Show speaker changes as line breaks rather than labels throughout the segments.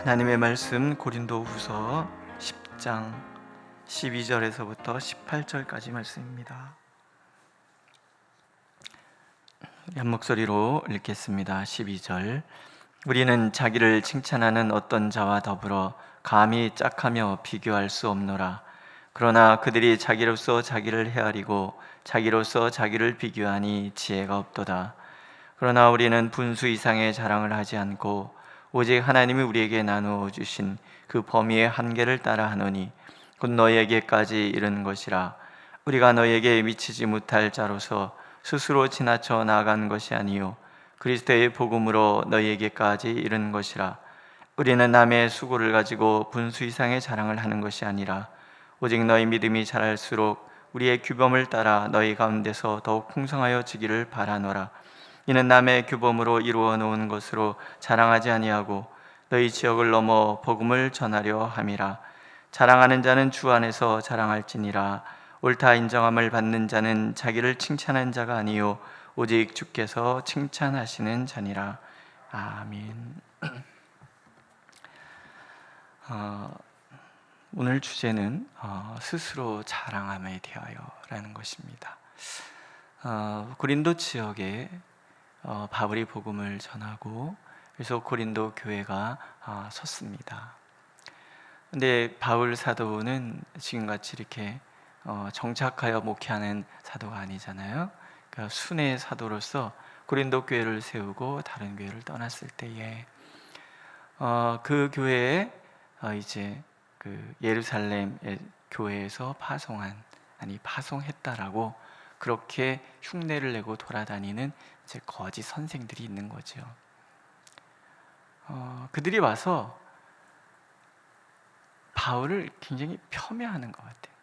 하나님의 말씀 고린도 후서 10장 12절에서부터 18절까지 말씀입니다. 한 목소리로 읽겠습니다. 12절. 우리는 자기를 칭찬하는 어떤 자와 더불어 감히 짝하며 비교할 수 없노라. 그러나 그들이 자기로서 자기를 헤아리고 자기로서 자기를 비교하니 지혜가 없도다. 그러나 우리는 분수 이상의 자랑을 하지 않고 오직 하나님이 우리에게 나누어 주신 그 범위의 한계를 따라 하노니 곧 너희에게까지 이른 것이라. 우리가 너희에게 미치지 못할 자로서 스스로 지나쳐 나아간 것이 아니요 그리스도의 복음으로 너희에게까지 이른 것이라. 우리는 남의 수고를 가지고 분수 이상의 자랑을 하는 것이 아니라 오직 너희 믿음이 자랄수록 우리의 규범을 따라 너희 가운데서 더욱 풍성하여 지기를 바라노라 이는 남의 규범으로 이루어 놓은 것으로 자랑하지 아니하고 너희 지역을 넘어 복음을 전하려 함이라 자랑하는 자는 주 안에서 자랑할지니라 옳다 인정함을 받는 자는 자기를 칭찬한 자가 아니요 오직 주께서 칭찬하시는 자니라 아멘. 어, 오늘 주제는 어, 스스로 자랑함에 대하여라는 것입니다. 어, 고린도 지역에 어, 바울이 복음을 전하고 그래서 고린도 교회가 어, 섰습니다. 근데 바울 사도는 지금같이 이렇게 어, 정착하여 목회하는 사도가 아니잖아요. 그러니까 순회 사도로서 고린도 교회를 세우고 다른 교회를 떠났을 때에 어, 그 교회에 어, 이제 그 예루살렘 교회에서 파송한 아니 파송했다라고 그렇게 흉내를 내고 돌아다니는 이제 거짓 선생들이 있는 거죠. 어, 그들이 와서 바울을 굉장히 폄훼하는 것 같아요.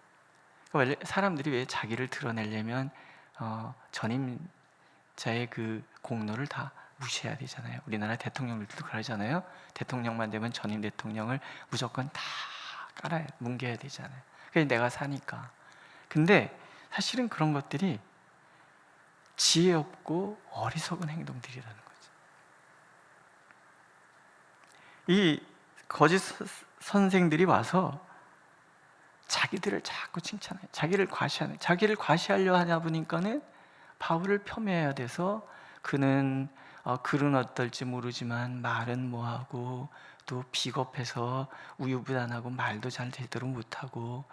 원래 사람들이 왜 자기를 드러내려면 어, 전임자의 그 공로를 다 무시해야 되잖아요. 우리나라 대통령들도 그러잖아요. 대통령만 되면 전임 대통령을 무조건 다 깔아야 뭉개야 되잖아요. 그게 내가 사니까. 근데 사실은 그런 것들이 지혜 없고 어리석은 행동들이라는 거죠. 이 거짓 선생들이 와서 자기들을 자꾸 칭찬해, 자기를 과시하는, 자기를 과시하려 하냐 보니까는 바울을 폄훼해야 돼서 그는 어, 글은 어떨지 모르지만 말은 뭐하고 또 비겁해서 우유부단하고 말도 잘 제대로 못하고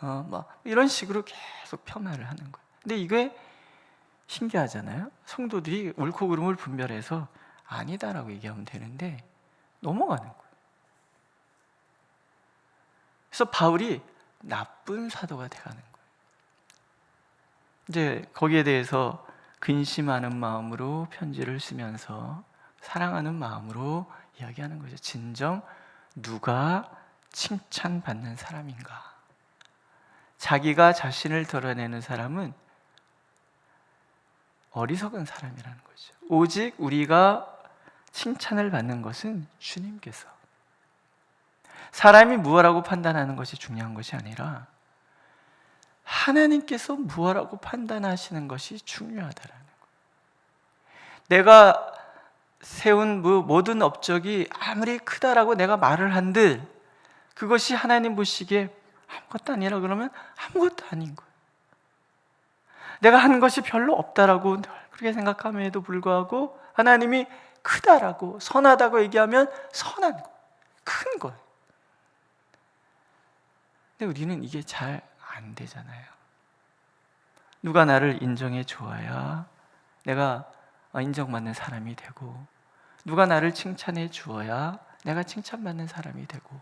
어, 뭐 이런 식으로 계속 폄하를 하는 거예요. 근데 이게 신기하잖아요. 성도들이 옳고 그름을 분별해서 아니다라고 얘기하면 되는데 넘어가는 거예요. 그래서 바울이 나쁜 사도가 돼가는 거예요. 이제 거기에 대해서 근심하는 마음으로 편지를 쓰면서 사랑하는 마음으로 이야기하는 거죠. 진정 누가 칭찬받는 사람인가? 자기가 자신을 드러내는 사람은 어리석은 사람이라는 거죠. 오직 우리가 칭찬을 받는 것은 주님께서 사람이 무엇라고 판단하는 것이 중요한 것이 아니라 하나님께서 무엇라고 판단하시는 것이 중요하다라는 거예요. 내가 세운 모든 업적이 아무리 크다라고 내가 말을 한들 그것이 하나님 보시기에 아무것도 아니라 그러면 아무것도 아닌 거예요. 내가 한 것이 별로 없다라고 그렇게 생각함에도 불구하고 하나님이 크다라고 선하다고 얘기하면 선한 거, 큰 거예요. 근데 우리는 이게 잘 안 되잖아요. 누가 나를 인정해 주어야 내가 인정받는 사람이 되고, 누가 나를 칭찬해 주어야 내가 칭찬받는 사람이 되고,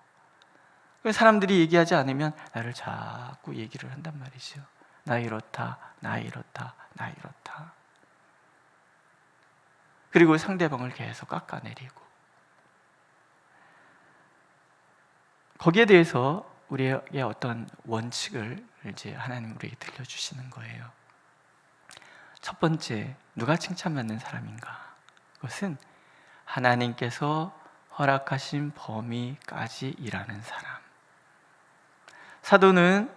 사람들이 얘기하지 않으면 나를 자꾸 얘기를 한단 말이죠. 나 이렇다, 나 이렇다, 나 이렇다. 그리고 상대방을 계속 깎아내리고. 거기에 대해서 우리에게 어떤 원칙을 이제 하나님 우리에게 들려주시는 거예요. 첫 번째, 누가 칭찬받는 사람인가? 그것은 하나님께서 허락하신 범위까지 일하는 사람. 사도는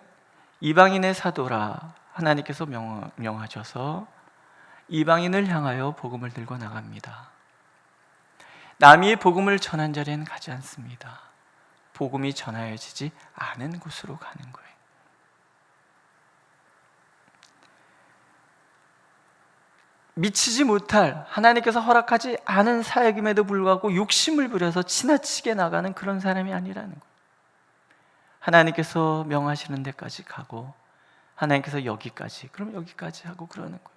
이방인의 사도라 하나님께서 명, 명하셔서 이방인을 향하여 복음을 들고 나갑니다. 남이 복음을 전한 자리에는 가지 않습니다. 복음이 전하여지지 않은 곳으로 가는 거예요. 미치지 못할 하나님께서 허락하지 않은 사역임에도 불구하고 욕심을 부려서 지나치게 나가는 그런 사람이 아니라는 거예요. 하나님께서 명하시는 데까지 가고 하나님께서 여기까지 그럼 여기까지 하고 그러는 거예요.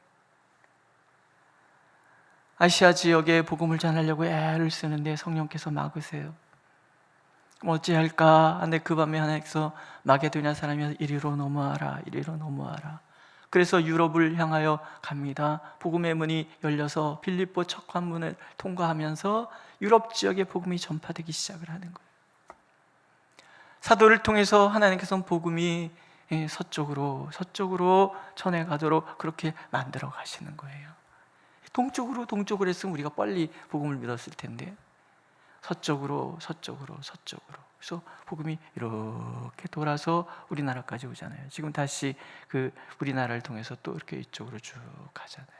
아시아 지역에 복음을 전하려고 애를 쓰는데 성령께서 막으세요. 어찌할까? 근데 그 밤에 하나님께서 마게도냐 사람이 이리로 넘어와라, 이리로 넘어와라. 그래서 유럽을 향하여 갑니다. 복음의 문이 열려서 빌립보 첫 관문을 통과하면서 유럽 지역에 복음이 전파되기 시작을 하는 거예요. 사도를 통해서 하나님께서는 복음이 예, 서쪽으로 서쪽으로 전해 가도록 그렇게 만들어 가시는 거예요. 동쪽으로 동쪽으로 했으면 우리가 빨리 복음을 믿었을 텐데 서쪽으로 서쪽으로 서쪽으로 그래서 복음이 이렇게 돌아서 우리나라까지 오잖아요. 지금 다시 그 우리나라를 통해서 또 이렇게 이쪽으로 쭉 가잖아요.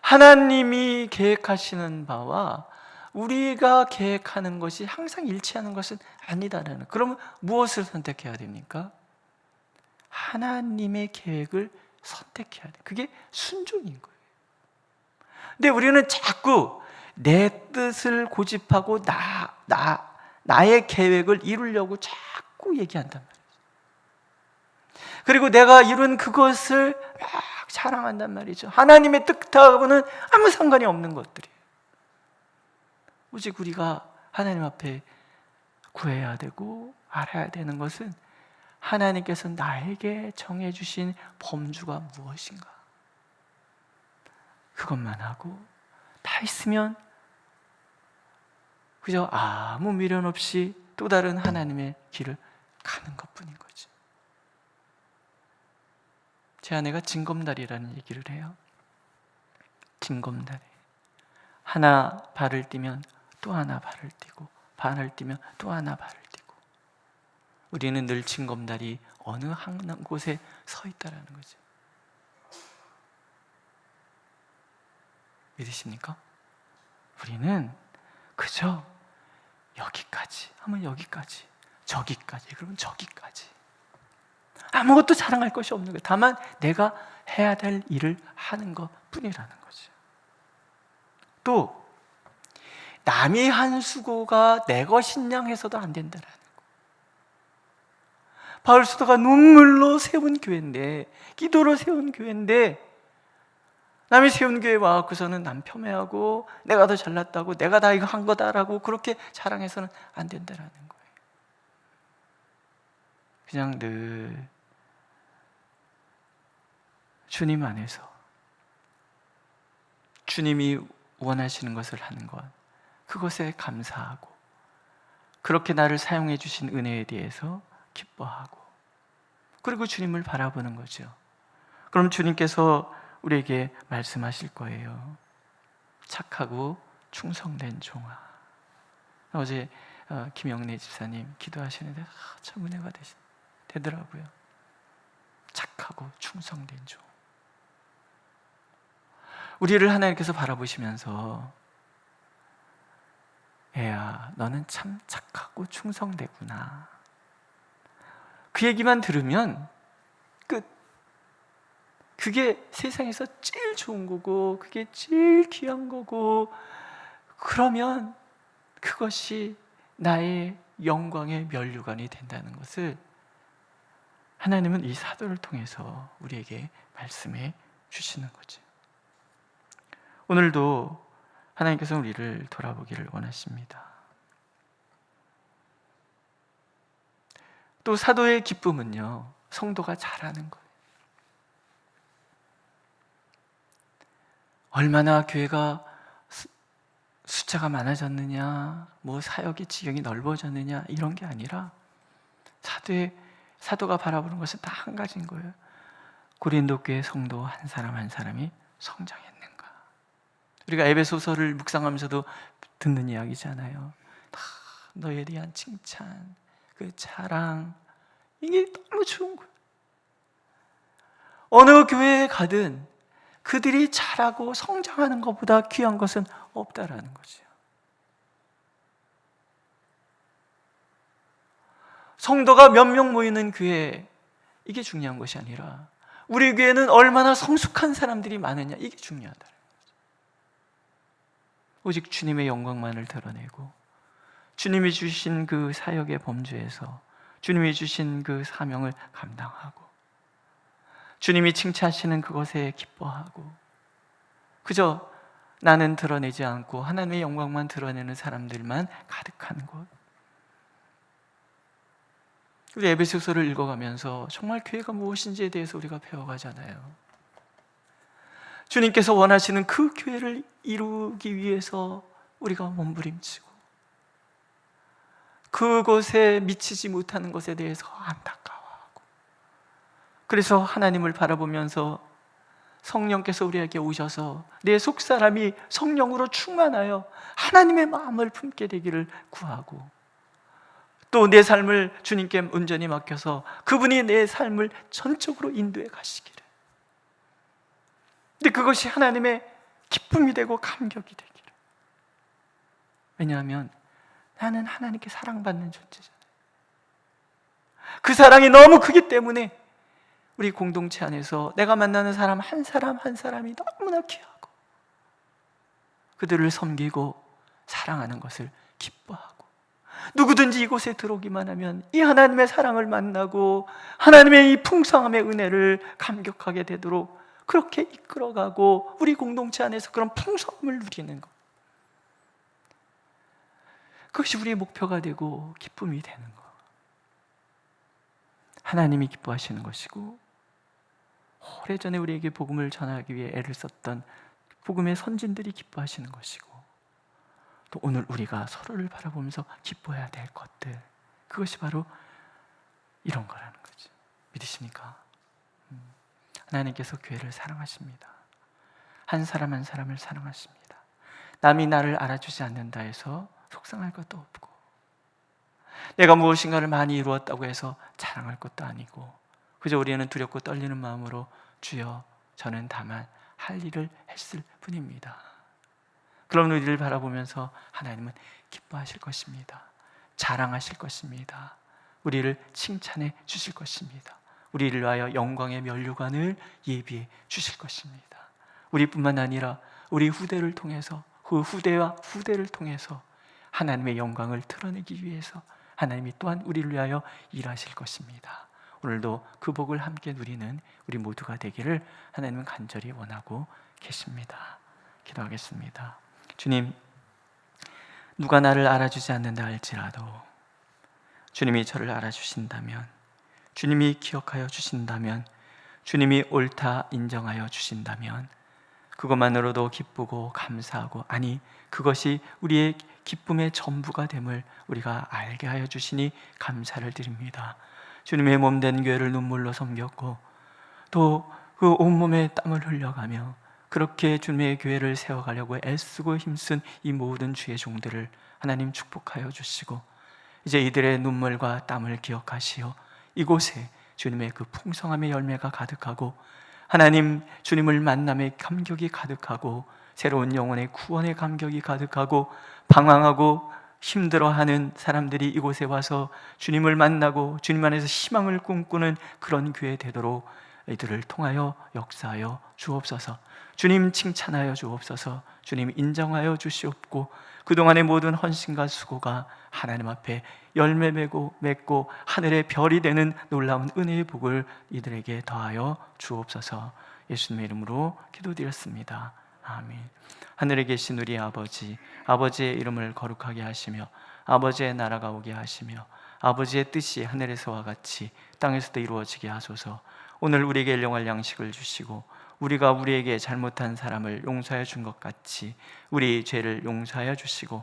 하나님이 계획하시는 바와 우리가 계획하는 것이 항상 일치하는 것은 아니다라는. 그러면 무엇을 선택해야 됩니까? 하나님의 계획을 선택해야 돼. 그게 순종인 거예요. 근데 우리는 자꾸 내 뜻을 고집하고 나, 나, 나의 계획을 이루려고 자꾸 얘기한단 말이에요. 그리고 내가 이룬 그것을 막 자랑한단 말이죠. 하나님의 뜻하고는 아무 상관이 없는 것들이에요. 오직 우리가 하나님 앞에 구해야 되고 알아야 되는 것은 하나님께서 나에게 정해주신 범주가 무엇인가? 그것만 하고 다 있으면 그저 아무 미련 없이 또 다른 하나님의 길을 가는 것 뿐인 거죠. 제 아내가 징검다리라는 얘기를 해요. 징검다리. 하나 발을 띄면 또 하나 발을 띄고 발을 띄면 또 하나 발을 띄고 우리는 늘 징검다리 어느 한 곳에 서 있다라는 거죠. 믿으십니까? 우리는 그저 여기까지 하면 여기까지 저기까지 그러면 저기까지 아무것도 자랑할 것이 없는 거예요. 다만 내가 해야 될 일을 하는 것 뿐이라는 거죠. 또 남이 한 수고가 내 것인 양 해서도 안 된다라는 거. 바울 수도가 눈물로 세운 교회인데 기도로 세운 교회인데 남이 세운 교회 와갖고서는 남 폄훼하고 내가 더 잘났다고 내가 다 이거 한 거다라고 그렇게 자랑해서는 안 된다라는 거예요. 그냥 늘 주님 안에서 주님이 원하시는 것을 하는 것 그것에 감사하고 그렇게 나를 사용해 주신 은혜에 대해서 기뻐하고 그리고 주님을 바라보는 거죠. 그럼 주님께서 우리에게 말씀하실 거예요. 착하고 충성된 종아. 어제 어, 김영래 집사님 기도하시는데 아, 참 은혜가 되시, 되더라고요. 착하고 충성된 종. 우리를 하나님께서 바라보시면서 애야, 너는 참 착하고 충성되구나. 그 얘기만 들으면 그게 세상에서 제일 좋은 거고, 그게 제일 귀한 거고, 그러면 그것이 나의 영광의 면류관이 된다는 것을 하나님은 이 사도를 통해서 우리에게 말씀해 주시는 거죠. 오늘도 하나님께서 우리를 돌아보기를 원하십니다. 또 사도의 기쁨은요, 성도가 잘하는 거예요. 얼마나 교회가 숫자가 많아졌느냐, 뭐 사역의 지경이 넓어졌느냐 이런 게 아니라 사도의 사도가 바라보는 것은 다 한 가지인 거예요. 고린도 교회 성도 한 사람 한 사람이 성장했는가. 우리가 에베소서를 묵상하면서도 듣는 이야기잖아요. 다 너에 대한 칭찬, 그 자랑 이게 너무 좋은 거예요. 어느 교회에 가든 그들이 자라고 성장하는 것보다 귀한 것은 없다라는 거죠. 성도가 몇 명 모이는 교회 이게 중요한 것이 아니라 우리 교회는 얼마나 성숙한 사람들이 많으냐 이게 중요하다는 거죠. 오직 주님의 영광만을 드러내고 주님이 주신 그 사역의 범주에서 주님이 주신 그 사명을 감당하고 주님이 칭찬하시는 그것에 기뻐하고 그저 나는 드러내지 않고 하나님의 영광만 드러내는 사람들만 가득한 곳. 우리 에베소서를 읽어가면서 정말 교회가 무엇인지에 대해서 우리가 배워가잖아요. 주님께서 원하시는 그 교회를 이루기 위해서 우리가 몸부림치고 그곳에 미치지 못하는 것에 대해서 안타까워하고 그래서 하나님을 바라보면서 성령께서 우리에게 오셔서 내 속사람이 성령으로 충만하여 하나님의 마음을 품게 되기를 구하고 또 내 삶을 주님께 온전히 맡겨서 그분이 내 삶을 전적으로 인도해 가시기를 근데 그것이 하나님의 기쁨이 되고 감격이 되기를 왜냐하면 나는 하나님께 사랑받는 존재잖아요. 그 사랑이 너무 크기 때문에 우리 공동체 안에서 내가 만나는 사람 한 사람 한 사람이 너무나 귀하고 그들을 섬기고 사랑하는 것을 기뻐하고 누구든지 이곳에 들어오기만 하면 이 하나님의 사랑을 만나고 하나님의 이 풍성함의 은혜를 감격하게 되도록 그렇게 이끌어가고 우리 공동체 안에서 그런 풍성함을 누리는 것. 그것이 우리의 목표가 되고 기쁨이 되는 것. 하나님이 기뻐하시는 것이고 오래전에 우리에게 복음을 전하기 위해 애를 썼던 복음의 선진들이 기뻐하시는 것이고 또 오늘 우리가 서로를 바라보면서 기뻐해야 될 것들 그것이 바로 이런 거라는 거죠. 믿으십니까? 음. 하나님께서 교회를 사랑하십니다. 한 사람 한 사람을 사랑하십니다. 남이 나를 알아주지 않는다 해서 속상할 것도 없고 내가 무엇인가를 많이 이루었다고 해서 자랑할 것도 아니고 그저 우리는 두렵고 떨리는 마음으로 주여 저는 다만 할 일을 했을 뿐입니다. 그런 우리를 바라보면서 하나님은 기뻐하실 것입니다. 자랑하실 것입니다. 우리를 칭찬해 주실 것입니다. 우리를 위하여 영광의 면류관을 예비해 주실 것입니다. 우리뿐만 아니라 우리 후대를 통해서 그 후대와 후대를 통해서 하나님의 영광을 드러내기 위해서 하나님이 또한 우리를 위하여 일하실 것입니다. 오늘도 그 복을 함께 누리는 우리 모두가 되기를 하나님은 간절히 원하고 계십니다. 기도하겠습니다. 주님, 누가 나를 알아주지 않는다 할지라도 주님이 저를 알아주신다면, 주님이 기억하여 주신다면, 주님이 옳다 인정하여 주신다면, 그것만으로도 기쁘고 감사하고, 아니, 그것이 우리의 기쁨의 전부가 됨을 우리가 알게 하여 주시니 감사를 드립니다. 주님의 몸 된 교회를 눈물로 섬겼고 또 그 온몸에 땀을 흘려가며 그렇게 주님의 교회를 세워가려고 애쓰고 힘쓴 이 모든 주의 종들을 하나님 축복하여 주시고 이제 이들의 눈물과 땀을 기억하시어 이곳에 주님의 그 풍성함의 열매가 가득하고 하나님 주님을 만남의 감격이 가득하고 새로운 영혼의 구원의 감격이 가득하고 방황하고 힘들어하는 사람들이 이곳에 와서 주님을 만나고 주님 안에서 희망을 꿈꾸는 그런 교회 되도록 이들을 통하여 역사하여 주옵소서. 주님 칭찬하여 주옵소서. 주님 인정하여 주시옵고 그동안의 모든 헌신과 수고가 하나님 앞에 열매 맺고 맺고 하늘의 별이 되는 놀라운 은혜의 복을 이들에게 더하여 주옵소서. 예수님의 이름으로 기도드렸습니다. 아멘. 하늘에 계신 우리 아버지, 아버지의 이름을 거룩하게 하시며 아버지의 나라가 오게 하시며 아버지의 뜻이 하늘에서와 같이 땅에서도 이루어지게 하소서. 오늘 우리에게 일용할 양식을 주시고 우리가 우리에게 잘못한 사람을 용서해 준 것 같이 우리 죄를 용서하여 주시고